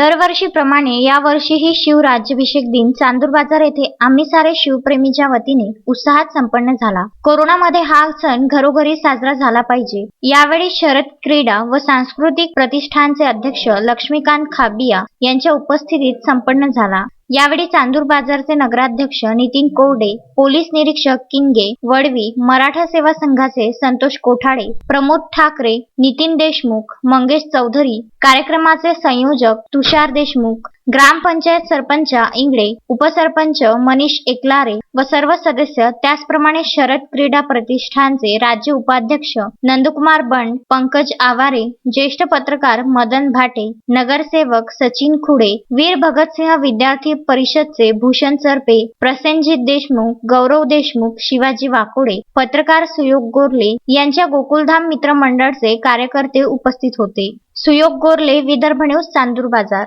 दरवर्षीप्रमाणे यावर्षीही शिवराज्याभिषेक दिन चांदूर बाजार येथे आम्ही सारे शिवप्रेमीच्या वतीने उत्साहात संपन्न झाला. कोरोनामध्ये हा सण घरोघरी साजरा झाला पाहिजे. यावेळी शरद क्रीडा व सांस्कृतिक प्रतिष्ठानचे अध्यक्ष लक्ष्मीकांत खाबिया यांच्या उपस्थितीत संपन्न झाला. यावेळी चांदूर बाजारचे नगराध्यक्ष नितीन कोरडे पोलीस निरीक्षक किंगे वडवी मराठा सेवा संघाचे संतोष कोठाडे प्रमोद ठाकरे नितीन देशमुख मंगेश चौधरी कार्यक्रमाचे संयोजक तुषार देशमुख ग्रामपंचायत सरपंच इंगळे उपसरपंच मनीष एकलारे व सर्व सदस्य त्याचप्रमाणे शरद क्रीडा प्रतिष्ठानचे राज्य उपाध्यक्ष नंदकुमार बंड पंकज आवारे ज्येष्ठ पत्रकार मदन भाटे नगरसेवक सचिन खुडे वीर भगतसिंह विद्यार्थी परिषदचे भूषण सरपे प्रसेनजित देशमुख गौरव देशमुख शिवाजी वाकोडे पत्रकार सुयोग गोरले यांच्या गोकुलधाम मित्र मंडळचे कार्यकर्ते उपस्थित होते. सुयोग गोरले विदर्भ न्यूज चांदूर बाजार.